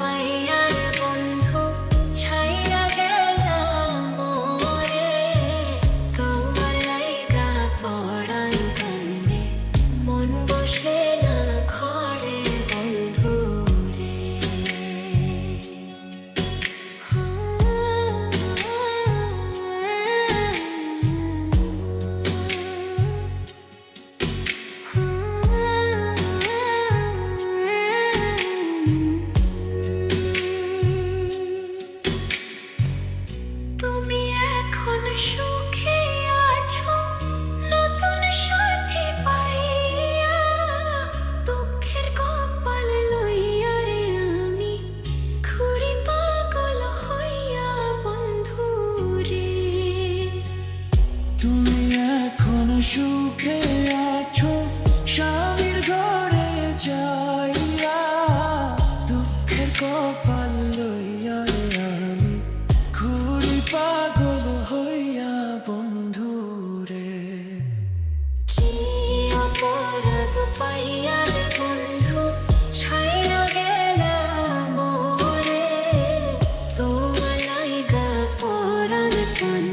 পাইয়ার বন্ধু ছাইরা গেলাম মোরে তোমার লাইগা পড়ান কান্দে মন বসে good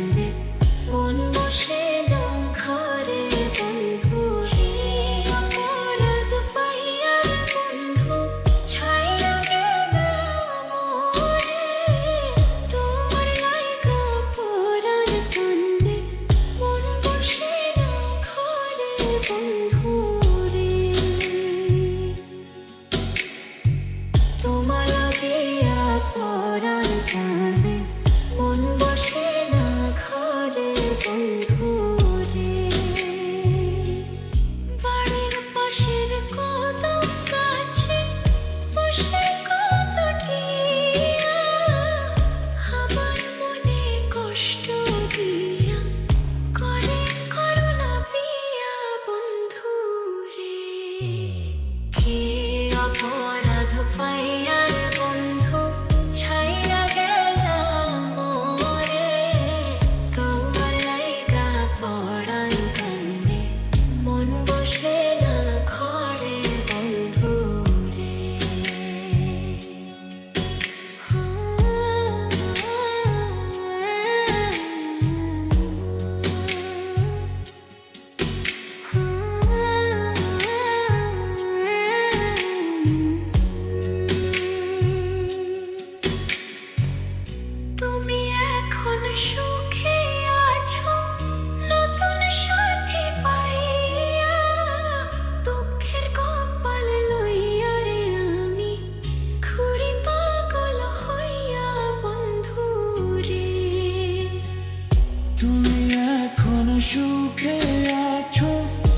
তুমি এখন সুখে আছো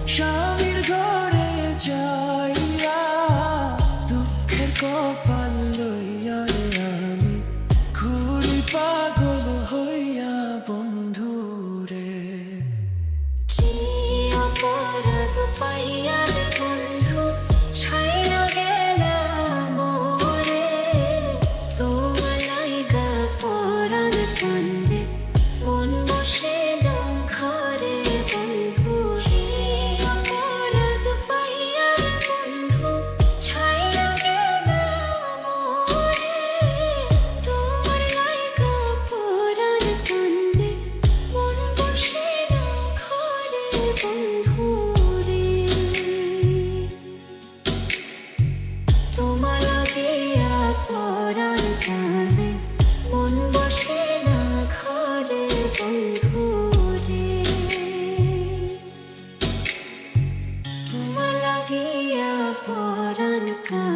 স্বামীর ঘরে যাইয়া দুঃখের কপাল লইয়া